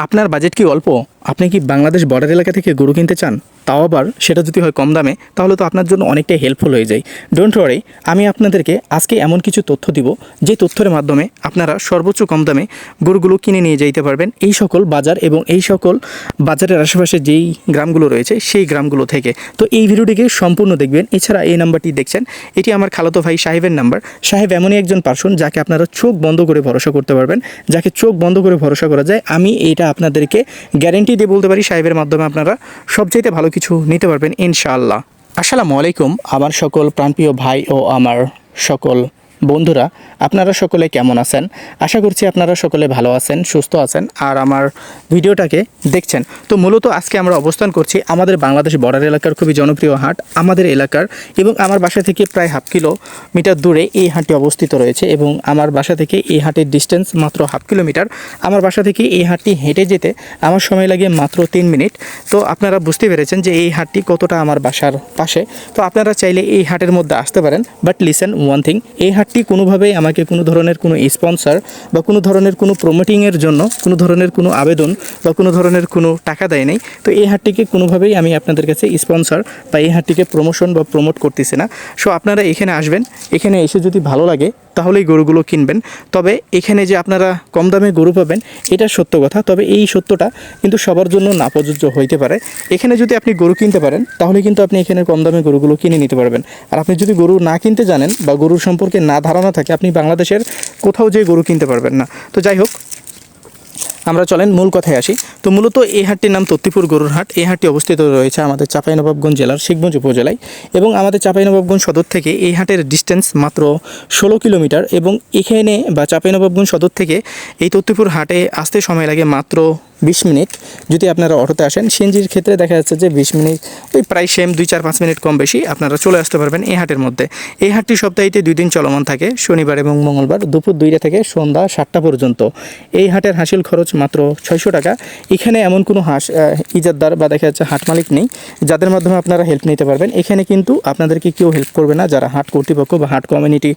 আপনার বাজেট কি অল্প? আপনি কি বাংলাদেশ বর্ডার এলাকা থেকে গরু কিনতে চান? তাও আবার সেটা যদি হয় কম দামে, তাহলে তো আপনার জন্য অনেকটাই হেল্পফুল হয়ে যায়। ডোন্ট ওয়ারি আমি আপনাদেরকে আজকে এমন কিছু তথ্য দিব, যে তথ্যের মাধ্যমে আপনারা সর্বোচ্চ কম দামে গরুগুলো কিনে নিয়ে যাইতে পারবেন। এই সকল বাজার এবং এই সকল বাজারের আশেপাশে যেই গ্রামগুলো রয়েছে, সেই গ্রামগুলো থেকে। তো এই ভিডিওটিকে সম্পূর্ণ দেখবেন। এছাড়া এই নাম্বারটি দেখছেন, এটি আমার খালাতো ভাই সাহেবের নাম্বার। সাহেব এমনই একজন পার্সন যাকে আপনারা চোখ বন্ধ করে ভরসা করতে পারবেন। যাকে চোখ বন্ধ করে ভরসা করা যায়, আমি এটা আপনাদেরকে গ্যারেন্টি দিয়ে বলতে পারি। সাহেবের মাধ্যমে আপনারা সবচাইতে ভালো কিছু নিতে পারবেন ইনশাআল্লাহ। আসসালামু আলাইকুম আমার সকল প্রাণপ্রিয় ভাই ও আমার সকল বন্ধুরা, আপনারা সকলে কেমন আছেন? আশা করছি আপনারা সকলে ভালো আছেন, সুস্থ আছেন, আর আমার ভিডিওটাকে দেখছেন। তো মূলত আজকে আমরা অবস্থান করছি আমাদের বাংলাদেশ বর্ডার এলাকার খুবই জনপ্রিয় হাট, আমাদের এলাকার এবং আমার বাসা থেকে প্রায় হাফ কিলোমিটার দূরে এই হাটটি অবস্থিত রয়েছে এবং আমার বাসা থেকে এই হাটের ডিস্টেন্স মাত্র হাফ কিলোমিটার আমার বাসা থেকে এই হাটটি হেঁটে যেতে আমার সময় লাগে মাত্র তিন মিনিট। তো আপনারা বুঝতে পেরেছেন যে এই হাটটি কতটা আমার বাসার পাশে। তো আপনারা চাইলে এই হাটের মধ্যে আসতে পারেন বাট লিসেন ওয়ান থিং এই হাটটি কোনোভাবেই আমাকে কোনো ধরনের কোনো স্পন্সর বা কোনো ধরনের কোনো প্রমোটিংয়ের জন্য কোনো ধরনের কোনো আবেদন বা কোনো ধরনের কোনো টাকা দেয় নাই। তো এই হাটটিকে কোনোভাবেই আমি আপনাদের কাছে স্পন্সর বা এই হাটটিকে প্রমোশন বা প্রমোট করতেছি না। সো আপনারা এখানে আসবেন, এখানে এসে যদি ভালো লাগে, তাহলেই গরুগুলো কিনবেন। তবে এখানে যে আপনারা কম দামে গরু পাবেন, এটা সত্য কথা। তবে এই সত্যটা কিন্তু সবার জন্য না প্রযোজ্য হইতে পারে। এখানে যদি আপনি গরু কিনতে পারেন, তাহলে কিন্তু আপনি এখানে কম দামে গরুগুলো কিনে নিতে পারবেন। আর আপনি যদি গরু না কিনতে জানেন বা গরুর সম্পর্কে না ধারণা থাকে, আপনি বাংলাদেশের কোথাও যেয়ে গরু কিনতে পারবেন না। তো যাই হোক, আমরা চলেন মূল কথায় আসি। তো মূলত এই হাটটির নাম তত্তিপুর গরুর হাট। এই হাটটি অবস্থিত রয়েছে আমাদের চাঁপাইনবাবগঞ্জ জেলার শিখগঞ্জ উপজেলায় এবং আমাদের চাঁপাইনবাবগঞ্জ সদর থেকে এই হাটের ডিস্টেন্স মাত্র ষোলো কিলোমিটার এবং এখানে বা চাঁপাইনবাবগঞ্জ সদর থেকে এই তত্তিপুর হাটে আসতে সময় লাগে মাত্র বিশ মিনিট যদি আপনারা অটোতে আসেন, সিএনজির ক্ষেত্রে দেখা যাচ্ছে যে বিশ মিনিট, ওই প্রায় সেম দুই চার পাঁচ মিনিট কম বেশি আপনারা চলে আসতে পারবেন এই হাটের মধ্যে। এই হাটটি সপ্তাহেতে দুই দিন চলমান থাকে, শনিবার এবং মঙ্গলবার দুপুর দুইটা থেকে সন্ধ্যা সাতটা পর্যন্ত। এই হাটের হাসিল খরচ মাত্র ছয়শো টাকা। এখানে এমন কোনো হাঁস ইজাদদার বা দেখা যাচ্ছে হাট মালিক নেই, যাদের মাধ্যমে আপনারা হেল্প নিতে পারবেন। এখানে কিন্তু আপনাদেরকে কেউ হেল্প করবে না, যারা হাট কর্তৃপক্ষ বা হাট কমিউনিটি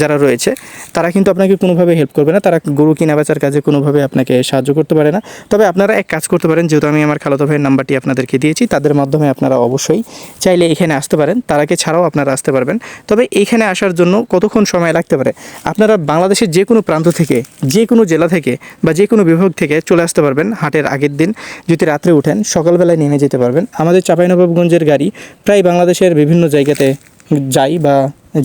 যারা রয়েছে, তারা কিন্তু আপনাকে কোনোভাবে হেল্প করবে না। তারা গরু কিনা বেচার কাজে কোনোভাবে আপনাকে সাহায্য করতে পারে না। তবে আপনারা এক কাজ করতে পারেন, যেহেতু আমি আমার খালাতো ভাইয়ের নাম্বারটি আপনাদেরকে দিয়েছি, তাদের মাধ্যমে আপনারা অবশ্যই চাইলে এখানে আসতে পারেন তারাকে ছাড়াও আপনারা আসতে পারবেন। তবে এখানে আসার জন্য কতক্ষণ সময় লাগতে পারে? আপনারা বাংলাদেশের যে কোনো প্রান্ত থেকে, যে কোনো জেলা থেকে বা যে কোনো বিভাগ থেকে চলে আসতে পারবেন হাটের আগের দিন। যদি রাত্রে উঠেন, সকালবেলায় নেমে যেতে পারবেন। আমাদের চাঁপাইনবাবগঞ্জের গাড়ি প্রায় বাংলাদেশের বিভিন্ন জায়গাতে যায় বা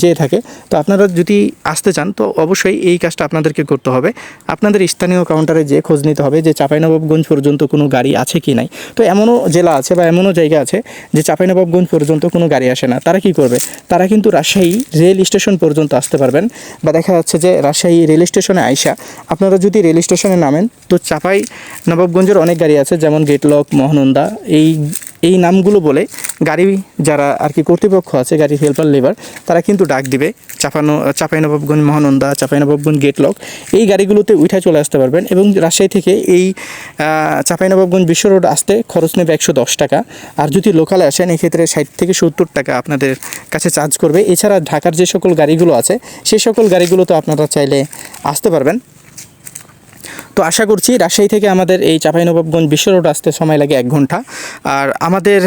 যেয়ে থাকে, তো আপনারা যদি আসতে চান, তো অবশ্যই এই কাজটা আপনাদেরকে করতে হবে। আপনাদের স্থানীয় কাউন্টারে যে খোঁজ নিতে হবে যে চাঁপাইনবাবগঞ্জ পর্যন্ত কোনো গাড়ি আছে কি নাই। তো এমনও জেলা আছে বা এমনও জায়গা আছে যে চাঁপাইনবাবগঞ্জ পর্যন্ত কোনো গাড়ি আসে না। তারা কি করবে? তারা কিন্তু রাজশাহী রেল স্টেশন পর্যন্ত আসতে পারবেন বা দেখা যাচ্ছে যে রাজশাহী রেল স্টেশনে আইসা আপনারা যদি রেল স্টেশনে নামেন, তো চাপাই নবাবগঞ্জের অনেক গাড়ি আছে, যেমন গেটলক মহানন্দা এই এই নামগুলো বলে গাড়ি যারা আর কি কর্তৃপক্ষ আছে গাড়ির হেল্পার, লেবার, তারা কিন্তু ডাক দিবে, চাপানো, চাপাইনবাবগঞ্জ মহানন্দা, চাপাইনবাবগঞ্জ গেটলক এই গাড়িগুলোতে উঠে চলে আসতে পারবেন এবং রাজশাহী থেকে এই চাঁপাইনবাবগঞ্জ বিশ্ব রোড আসতে খরচ নেবে একশো দশ টাকা। আর যদি লোকালে আসেন, এক্ষেত্রে ষাট থেকে সত্তর টাকা আপনাদের কাছে চার্জ করবে। এছাড়া ঢাকার যে সকল গাড়িগুলো আছে সেই সকল গাড়িগুলোতে আপনারা চাইলে আসতে পারবেন। তো আশা করছি রাজশাহী থেকে আমাদের এই চাঁপাইনবাবগঞ্জ বিশ্ব রোড আসতে সময় লাগে এক ঘণ্টা। আর আমাদের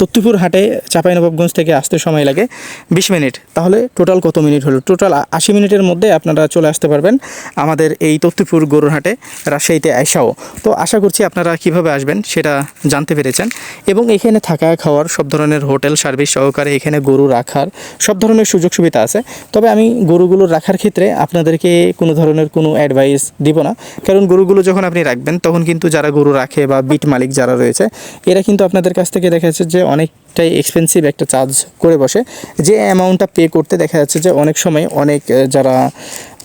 তত্তিপুর হাটে চাঁপাইনবাবগঞ্জ থেকে আসতে সময় লাগে বিশ মিনিট। তাহলে টোটাল কত মিনিট হলো? টোটাল আশি মিনিটের মধ্যে আপনারা চলে আসতে পারবেন আমাদের এই তত্তিপুর গরুর হাটে, রাজশাহীতে আইসাও। তো আশা করছি আপনারা কীভাবে আসবেন সেটা জানতে পেরেছেন। এবং এখানে থাকা খাওয়ার, সব ধরনের হোটেল সার্ভিস সহকারে এখানে গরু রাখার সব ধরনের সুযোগ সুবিধা আছে। তবে আমি গরুগুলো রাখার ক্ষেত্রে আপনাদেরকে কোনো ধরনের কোনো অ্যাডভাইস দিব না। কারণ গরুগুলো যখন আপনি রাখবেন, তখন কিন্তু যারা গরু রাখে বা বিট মালিক যারা রয়েছে, এরা কিন্তু আপনাদের কাছ থেকে দেখা যাচ্ছে যে অনেকটাই এক্সপেন্সিভ একটা চার্জ করে বসে। যে অ্যামাউন্টটা পে করতে দেখা যাচ্ছে যে অনেক সময় অনেক যারা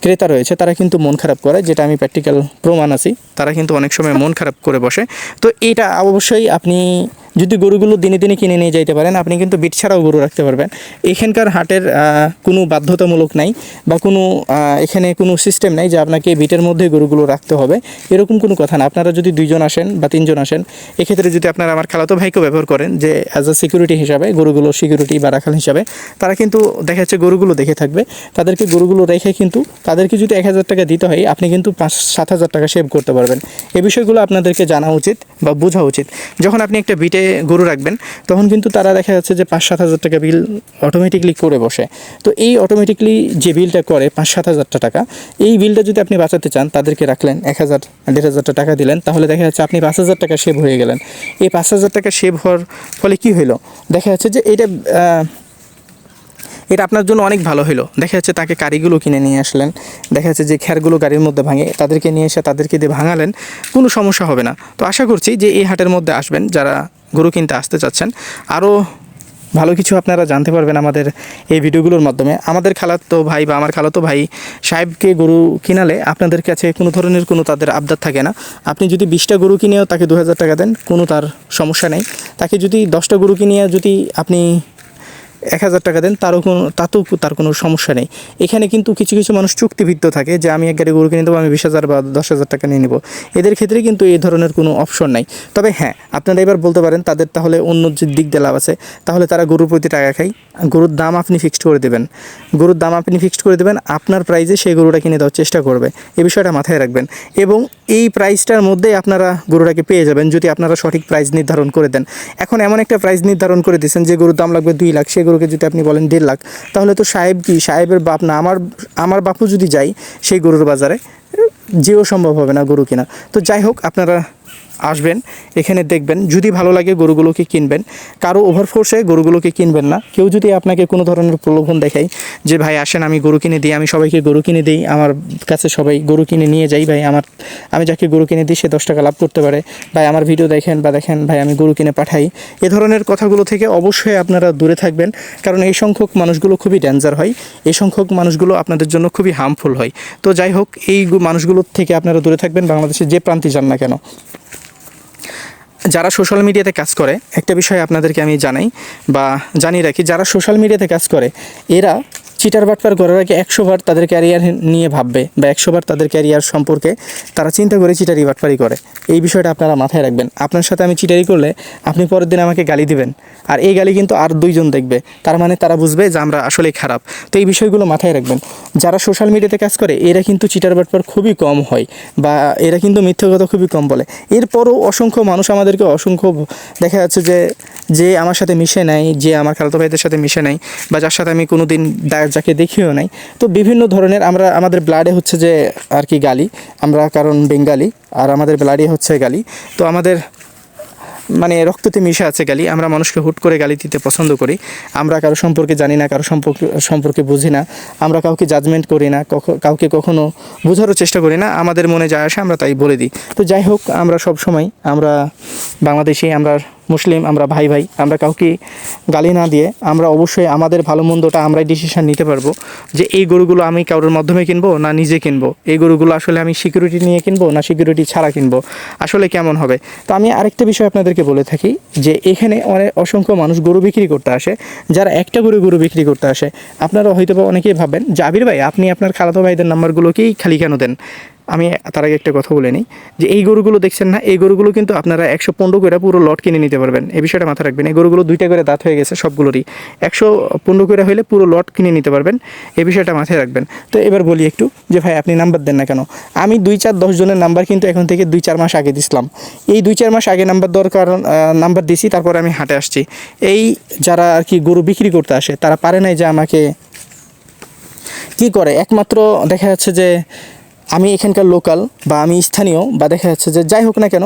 ক্রেতা রয়েছে, তারা কিন্তু মন খারাপ করে, যেটা আমি প্র্যাকটিক্যাল প্রমাণ আছি, তারা কিন্তু অনেক সময় মন খারাপ করে বসে। তো এটা অবশ্যই আপনি যদি গরুগুলো দিনে দিনে কিনে নিয়ে যাইতে পারেন, আপনি কিন্তু বিট ছাড়াও গরু রাখতে পারবেন। এখানকার হাটের কোনো বাধ্যতামূলক নাই বা কোনো এখানে কোনো সিস্টেম নাই যে আপনাকে বিটের মধ্যে গরুগুলো রাখতে হবে। এরকম কোনো কথা না। আপনারা যদি দুইজন আসেন বা তিনজন আসেন, এক্ষেত্রে যদি আপনারা আমার খালাতো ভাইকেও ব্যবহার করেন যে অ্যাজ আ সিকিউরিটি হিসাবে, গরুগুলো সিকিউরিটি বা রাখাল হিসাবে, তারা কিন্তু দেখা যাচ্ছে গরুগুলো দেখে থাকবে। তাদেরকে গরুগুলো রেখে কিন্তু তাদেরকে যদি এক হাজার টাকা দিতে হয়, আপনি কিন্তু পাঁচ, সাত হাজার টাকা সেভ করতে পারবেন। এই বিষয়গুলো আপনাদেরকে জানা উচিত বা বোঝা উচিত। যখন আপনি একটা বিটে গরু রাখবেন, তখন কিন্তু তারা দেখা যাচ্ছে যে পাঁচ, সাত হাজার টাকা বিল অটোমেটিকলি করে বসে। তো এই অটোমেটিকলি যে বিলটা করে পাঁচ, সাত হাজার টাকা, এই বিলটা যদি আপনি বাঁচাতে চান, তাদেরকে রাখলেন এক হাজার, দেড় হাজার টাকা দিলেন, তাহলে দেখা যাচ্ছে আপনি পাঁচ হাজার টাকা সেভ হয়ে গেলেন। এই পাঁচ হাজার টাকা সেভ হওয়ার ফলে কি হলো দেখা যাচ্ছে যে এটা এটা আপনার জন্য অনেক ভালো হলো দেখা যাচ্ছে তাকে কারিগুলো কিনে নিয়ে আসলেন। দেখা যাচ্ছে যে খ্যারগুলো গাড়ির মধ্যে ভাঙে, তাদেরকে নিয়ে এসে তাদেরকে দিয়ে ভাঙালেন। কোনো সমস্যা হবে না। তো আশা করছি যে এই হাটের মধ্যে আসবেন, যারা গরু কিনতে আসতে চাচ্ছেন। আরও ভালো কিছু আপনারা জানতে পারবেন আমাদের এই ভিডিওগুলোর মাধ্যমে। আমাদের খালাতো ভাই বা আমার খালাতো ভাই সাহেবকে গরু কিনালে আপনাদের কাছে কোনো ধরনের কোনো তাদের আবদার থাকে না। আপনি যদি বিশটা গরু কিনেও তাকে দু হাজার টাকা দেন, কোনো তার সমস্যা নেই। তাকে যদি দশটা গরু কিনিয়ে যদি আপনি এক হাজার টাকা দেন, তারও কোনো তাতেও তার কোনো সমস্যা নেই। এখানে কিন্তু কিছু কিছু মানুষ চুক্তিভিত্ত থাকে যে আমি এক গাড়ি গরু কিনে দেবো, আমি বিশ হাজার বা দশ হাজার টাকা নিয়ে নেব। এদের ক্ষেত্রে কিন্তু এই ধরনের কোনো অপশন নাই। তবে হ্যাঁ আপনারা এবার বলতে পারেন, তাদের তাহলে অন্য যে দিক দিয়ে লাভ আছে, তাহলে তারা গরুর প্রতি টাকা খায়। গরুর দাম আপনি ফিক্সড করে দেবেন। গরুর দাম আপনি ফিক্সড করে দেবেন, আপনার প্রাইজে সেই গরুটা কিনে দেওয়ার চেষ্টা করবে। এই বিষয়টা মাথায় রাখবেন। এবং এই প্রাইসটার মধ্যেই আপনারা গরুটাকে পেয়ে যাবেন, যদি আপনারা সঠিক প্রাইস নির্ধারণ করে দেন। এখন এমন একটা প্রাইস নির্ধারণ করে দিয়েছেন যে গরুর দাম লাগবে দুই লাখ, সেই গরুকে যদি আপনি বলেন দেড় লাখ, তাহলে তো সাহেব কি? সাহেবের বাপ না। আমার আমার বাপু যদি যাই সেই গরুর বাজারে যেও সম্ভব হবে না গরু কেনা তো যাই হোক, আপনারা আসবেন, এখানে দেখবেন, যদি ভালো লাগে গরুগুলোকে কিনবেন, কারও ওভারফোর্সে গরুগুলোকে কিনবেন না। কেউ যদি আপনাকে কোনো ধরনের প্রলোভন দেখায় যে, ভাই, আসেন, আমি গরু কিনে দিই, আমি সবাইকে গরু কিনে দিই, আমার কাছে সবাই গরু কিনে নিয়ে যাই, ভাই, আমার, আমি যাকে গরু কিনে দিই, সে দশ টাকা লাভ করতে পারে। ভাই, আমার ভিডিও দেখেন বা দেখেন, ভাই, আমি গরু কিনে পাঠাই। এ ধরনের কথাগুলো থেকে অবশ্যই আপনারা দূরে থাকবেন, কারণ এই সংখ্যক মানুষগুলো খুবই ডেঞ্জার হয়। এই সংখ্যক মানুষগুলো আপনাদের জন্য খুবই হার্মফুল হয়। তো যাই হোক, এই মানুষগুলোর থেকে আপনারা দূরে থাকবেন বাংলাদেশে যে প্রান্তে যান না কেন। যারা সোশ্যাল মিডিয়াতে কাজ করে, একটা বিষয় আপনাদেরকে আমি জানাই বা জানিয়ে রাখি, যারা সোশ্যাল মিডিয়াতে কাজ করে, এরা চিটার বাটপার করার আগে একশো বার তাদের ক্যারিয়ার নিয়ে ভাববে বা একশো বার তাদের ক্যারিয়ার সম্পর্কে তারা চিন্তা করে চিটারি বাটপারি করে। এই বিষয়টা আপনারা মাথায় রাখবেন। আপনার সাথে আমি চিটারি করলে আপনি পরের দিন আমাকে গালি দিবেন। আর এই গালি কিন্তু আর দুইজন দেখবে। তার মানে তারা বুঝবে যে আমরা আসলেই খারাপ। তো এই বিষয়গুলো মাথায় রাখবেন। যারা সোশ্যাল মিডিয়াতে কাজ করে, এরা কিন্তু চিটার বাটপার খুবই কম হয় বা এরা কিন্তু মিথ্যে কথা খুবই কম বলে। এরপরও অসংখ্য মানুষ আমাদেরকে অসংখ্য দেখা যাচ্ছে যে যে আমার সাথে মিশে নাই, যে আমার খালাতো ভাইদের সাথে মিশে নাই বা যার সাথে আমি কোনো দিন যাকে দেখিও নাই। তো বিভিন্ন ধরনের আমরা, আমাদের ব্লাডে হচ্ছে যে আর কি গালি। আমরা কারণ বেঙ্গালি, আর আমাদের ব্লাডে হচ্ছে গালি। তো আমাদের মানে রক্ততে মিশে আছে গালি। আমরা মানুষকে হুট করে গালি দিতে পছন্দ করি। আমরা কারও সম্পর্কে জানি না, কারও সম্পর্কে সম্পর্কে বুঝি না। আমরা কাউকে জাজমেন্ট করি না কাউকে কখনো বোঝারও চেষ্টা করি না। আমাদের মনে যা আসে আমরা তাই বলে দিই। তো যাই হোক, আমরা সব সময় আমরা বাংলাদেশি আমরা মুসলিম, আমরা ভাই ভাই, আমরা কাউকে গালি না দিয়ে আমরা অবশ্যই আমাদের ভালো মন্দটা আমরাই ডিসিশন নিতে পারব যে এই গরুগুলো আমি কারোর মাধ্যমে কিনবো না নিজে কিনবো। এই গরুগুলো আসলে আমি সিকিউরিটি নিয়ে কিনবো না সিকিউরিটি ছাড়া কিনবো। আসলে কেমন হবে? তো আমি আরেকটা বিষয় আপনাদেরকে বলে থাকি যে এখানে অনেক অসংখ্য মানুষ গরু বিক্রি করতে আসে। যারা একটা গরু গরু বিক্রি করতে আসে, আপনারা হয়তো অনেকেই ভাববেন, জাবির ভাই, আপনি আপনার খালাতো ভাইদের নাম্বারগুলোকেই খালি কেন দেন? আমি তার আগে একটা কথা বলে নিই, যে এই গরুগুলো দেখছেন না, এই গরুগুলো কিন্তু আপনারা একশো পনেরো করে পুরো লট কিনে নিতে পারবেন। এই বিষয়টা মাথায় রাখবেন, এই গরুগুলো দুইটা করে দাঁত হয়ে গেছে সবগুলোরই। একশো পনেরো করে হলে পুরো লট কিনে নিতে পারবেন, এই বিষয়টা মাথায় রাখবেন। তো এবার বলি একটু, যে ভাই আপনি নাম্বার দেন না কেন? আমি দুই চার দশ জনের নাম্বার কিন্তু এখন থেকে দুই চার মাস আগে দিছিলাম। এই দুই চার মাস আগে নাম্বার দেওয়ার কারণ নাম্বার দিছি, তারপরে আমি হাটে আসছি। এই যারা আর কি গরু বিক্রি করতে আসে, তারা পারে নাই যে আমাকে কি করে? একমাত্র দেখা যাচ্ছে যে আমি এখানকার লোকাল বা আমি স্থানীয় বা দেখা যাচ্ছে যে যাই হোক না কেন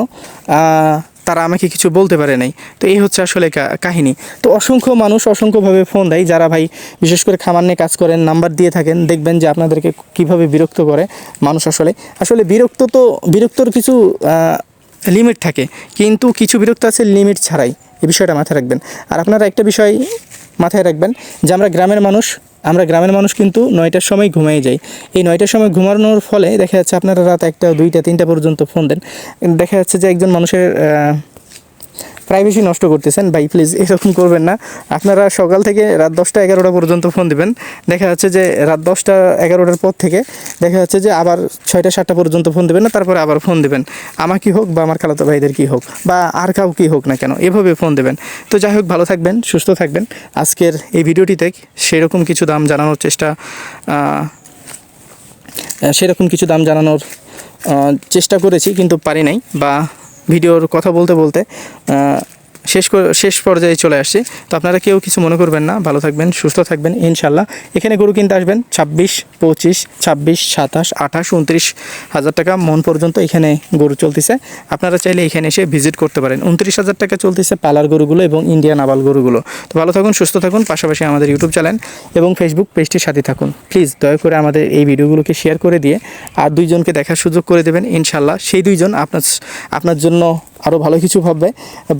তারা আমাকে কিছু বলতে পারে নাই। তো এই হচ্ছে আসলে কাহিনী। তো অসংখ্য মানুষ অসংখ্যভাবে ফোন দেয় যারা ভাই বিশেষ করে খামার নিয়ে কাজ করেন নাম্বার দিয়ে থাকেন, দেখবেন যে আপনাদেরকে কীভাবে বিরক্ত করে মানুষ আসলে। আসলে বিরক্ত তো, বিরক্তর কিছু লিমিট থাকে। কিন্তু কিছু বিরক্ত আছে লিমিট ছাড়াই। এই বিষয়টা মাথায় রাখবেন। আর আপনারা একটা বিষয় মাথায় রাখবেন যে আমরা গ্রামের মানুষ আমরা গ্রামের মানুষ কিন্তু নয়টার সময় ঘুমাই যাই। এই নয়টার সময় ঘুমানোর ফলে দেখা যাচ্ছে আপনারা রাত একটা, দুইটা, তিনটা পর্যন্ত ফোন দেন। দেখা যাচ্ছে যে একজন মানুষের প্রাইভেসি নষ্ট করতেছেন, ভাই প্লিজ এরকম করবেন না। আপনারা সকাল থেকে রাত দশটা এগারোটা পর্যন্ত ফোন দেবেন। দেখা যাচ্ছে যে রাত দশটা এগারোটার পর থেকে দেখা যাচ্ছে যে আবার ছয়টা, সাতটা পর্যন্ত ফোন দেবেন না, তারপরে আবার ফোন দেবেন। আমার কি হোক বা আমার খালাতো ভাইদের কি হোক বা আর কাউ কি হোক না কেন, এভাবে ফোন দেবেন। তো যাই হোক, ভালো থাকবেন, সুস্থ থাকবেন। আজকের এই ভিডিওটিতে সেরকম কিছু দাম জানানোর চেষ্টা সেরকম কিছু দাম জানানোর চেষ্টা করেছি, কিন্তু পারি নাই বা ভিডিওর কথা বলতে বলতে শেষ শেষ পর্যায়ে চলে আসছি। তো আপনারা কেউ কিছু মনে করবেন না। ভালো থাকবেন, সুস্থ থাকবেন ইনশাল্লাহ এখানে গরু কিনতে আসবেন ছাব্বিশ, পঁচিশ, ছাব্বিশ, সাতাশ, আঠাশ, উনত্রিশ হাজার টাকা মন পর্যন্ত এখানে গরু চলতেছে। আপনারা চাইলে এখানে এসে ভিজিট করতে পারেন। উনত্রিশ হাজার টাকা চলতেছে পালার গরুগুলো এবং ইন্ডিয়ান আবাল গরুগুলো। তো ভালো থাকুন, সুস্থ থাকুন, পাশাপাশি আমাদের ইউটিউব চ্যানেল এবং ফেসবুক পেজটির সাথে থাকুন। প্লিজ দয়া করে আমাদের এই ভিডিওগুলোকে শেয়ার করে দিয়ে আর দুইজনকে দেখার সুযোগ করে দেবেন ইনশাল্লাহ সেই দুইজন আপনার আপনার জন্য আরও ভালো কিছু ভাববে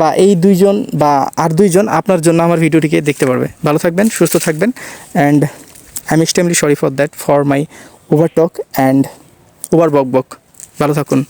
বা এই দুইজন বা আর দুইজন আপনার জন্য আমার ভিডিওটিকে দেখতে পারবে। ভালো থাকবেন, সুস্থ থাকবেন and I am extremely sorry for that for my over talk and over বক বক ভালো থাকুন।